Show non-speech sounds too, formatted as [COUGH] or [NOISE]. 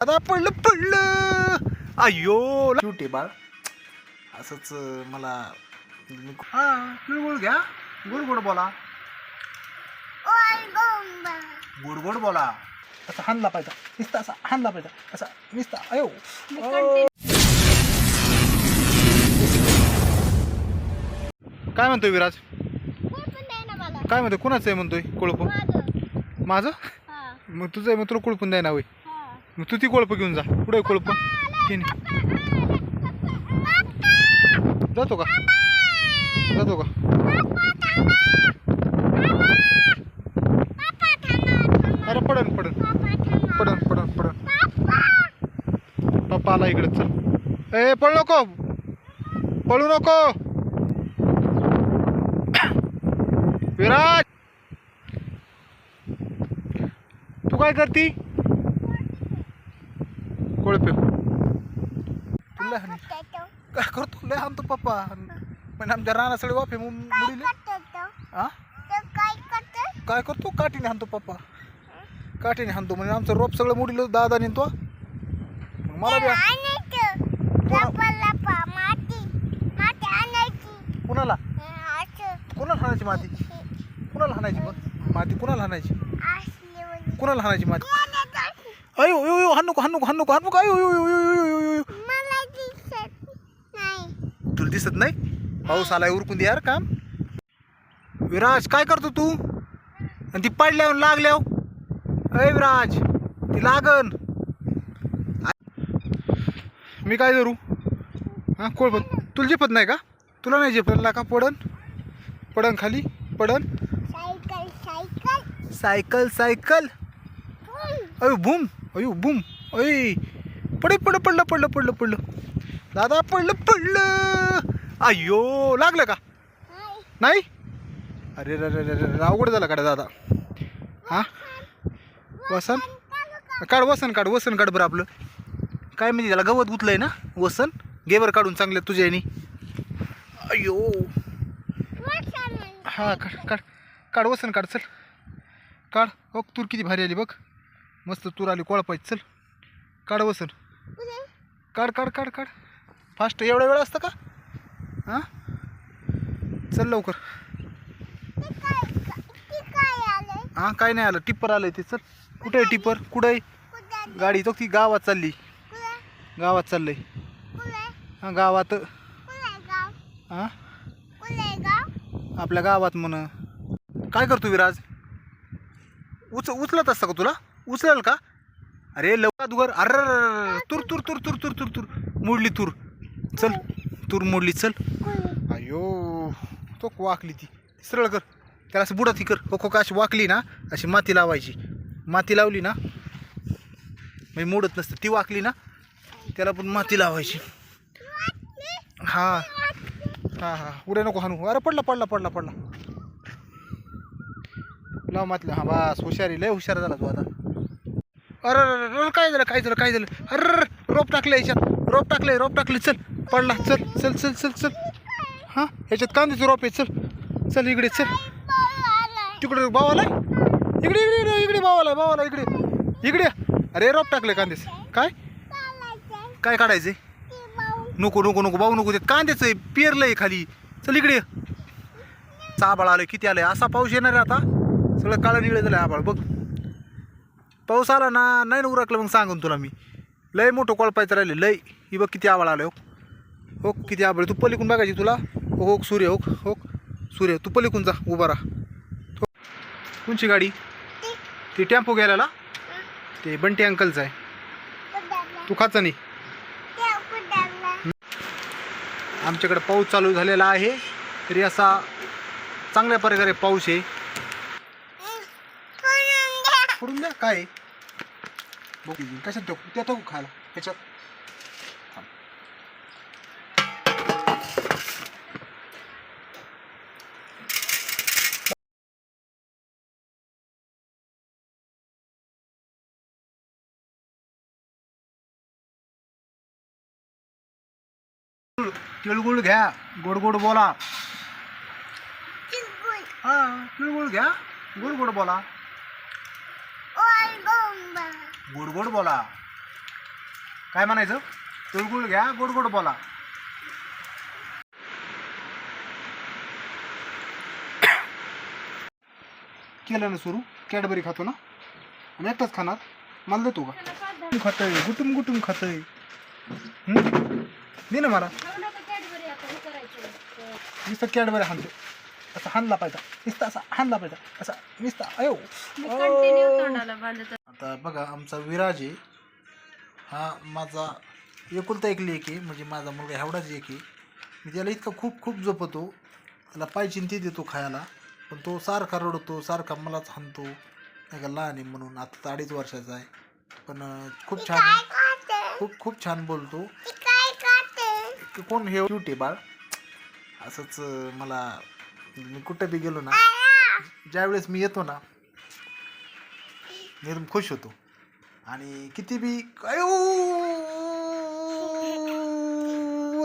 आता पडलं पडलं. क्यूट आहे बाळ. असंच मला हा गुळगुळ घ्या गोड गोड बोला. गोड गोड बोला. असा हाणला पाहिजे. नुसता असा हाणला पाहिजे. असा नुसता अयो. काय म्हणतोय विराज? काय म्हणतोय? कुणाचं आहे म्हणतोय? कोळप? माझं. मग तुझं आहे मग तुला कोळपून द्याय ना होय. मग तू ती कोळप घेऊन जा. कुठे कोळप. जातो का? जातो का? अरे पडन पडन. पडन पडन पडन. पप्पा आला इकडे चल. ए पळू नको. पळू नको. [COUGHS] विराज. तू काय करती? कोळपे तुला हानी. काय करतो लय आणतो पप्पा पण आमच्या राणा सगळे वाफे मुडीले हा काय करतो काठीने हाणतो पप्पा काठीने हाणतो म्हणजे आमचं रोप सगळं मुडीलं दादा नेतो मग मला बी कुणाला कुणाला हाणायची माती कुणाला हाणायची मग माती कुणाला हाणायची कुणाला हाणायची माती अयो अयो अयो हाण नको हाण नको हाण नको हाण नको अयो अयो अयो अयो अयो अयो अयो. तुला दिसत नाही? पाऊस आलाय उरकून दे यार काम. विराज काय करतो तू? आणि ती पडल्यावर लागल्यावर? अय विराज ती लागन. मी काय करू हां कोळ पण तुला झेपत नाही का? तुला नाही झेपला का पडन? पडन खाली पडन. Cycle cycle. अयो बूम अयो बूम. अय पडे पडलं पडलं पडलं पडलं पडलं. दादा पडलं पडलं. अय्यो लागलं का? नाही? अरे अरे अरे अवघड झालं काढ दादा. हां? वसन? काढ वसन काढ वसन काढ बरं आपलं. काय म्हणजे त्याला गवत गुतलंय ना? वसन? गेवर काढून चांगलं तुझ्या यानी. अयो. हा काढ काढ. काढ वसन काढ चल. काढ. बघ तूर किती भारी आली बघ. मस्त तूर आली कोळपायची चल. काढ वसन काढ काढ काढ काढ. फास्ट एवढा वेळ असतं का? हां? चल लवकर. हां काय नाही आलं टिप्पर आलं ते चल. कुठे आहे टिप्पर? कुठं आहे? गाडी तो ती गावात चालली. गावात चाललंय. हां गावात. हां? आपल्या गावात म्हण. काय करतो विराज? उच उचलत असतं का तुला? उचलेल का? अरे लवकर दुगर अर तुर तूर तुर तुर तुर तुर तुर. मोडली तूर. चल तूर मोडली चल. अयो तो वाकली ती. सरळ कर. त्याला असं बुडा ती कर. हो, हो का अशी वाकली ना अशी माती लावायची. माती लावली ना म्हणजे मोडत नसतं. ती वाकली ना त्याला पण माती लावायची. हां. हां हां. उड्या नको हानू अरे पडला पडला पडला पडला. लाव मातला. हां बस. हुशारी. लय हुशार झाला तू आता. अरे अरे, काय झालं काय झालं काय झालं? अरे रोप टाकलं याच्यात. रोप टाकलंय रोप टाकलं चल पडला. चल चल चल चल चल. हां? याच्यात कांद्याचं रोप आहे. चल चल इकडे चल. तिकडे बावाला इकडे इकडे इकडे इकडे बावाला बावाला इकडे. इकडे. अरे रोप टाकले कांदेच काय? काय काढायचे नको नको नको भाऊ नको ते कांद्याचं आहे पेरलं आहे खाली. चल इकडे. ये. चाबळ आलं किती आलंय? असा पाऊस येणार आहे आता. सगळं काळं निळं झालं आबाळ बघ. पाऊस आला ना नाही ना उरकलं मग सांगून तुला मी. लय मोठं कोळपायचं राहिले लय. ही बघ किती आबाळ आलं हो. हो किती आबाळ तू पलीकडून बघायची तुला. हो हो सूर्य हो हो. सूर्य तू पलीकडून जा उभा राहा. हो. कोणची गाडी? ती टेम्पो गेला ते बंटी अंकलचं आहे. तू खाचा नाही आमच्याकडे पाऊस चालू झालेला आहे. तरी असा चांगल्या प्रकारे पाऊस आहे. फोडून द्या. काय कशात टाकू त्या टाकू खायला. ह्याच्यात. तिळगुळ घ्या. गोड गोड बोला. हा तिळगुळ घ्या. गोड गोड बोला. गोड गोड बोला. काय म्हणायचं? तिळगुळ घ्या गोड गोड बोला. केलं ना सुरू? कॅडबरी खातो ना? आणि एकटाच खाणार? मला देतो का? खातय गुटुम गुटुम खातय? दे ना मला. नुसतं कॅडबरी हाणतो असा हाणला पाहिजे. नुसतं असा हाणला पाहिजे. असा नुसता अयो. आता बघा आमचा विराज आहे. हा माझा एकुलता एक लेक आहे म्हणजे माझा मुलगा एवढाच एक आहे. मी त्याला इतका खूप खूप जपतो. त्याला पाहिजे ते देतो खायला. पण तो सारखा रडतो सारखा मलाच हाणतो. नाही का लहान आहे म्हणून. आता तर अडीच वर्षाचा आहे. पण खूप छान खूप खूप छान बोलतो. कोण हे क्यूट आहे बाळ? असंच मला मी कुठं बी गेलो ना ज्यावेळेस मी येतो ना मी एकदम खुश होतो. आणि किती बी अयो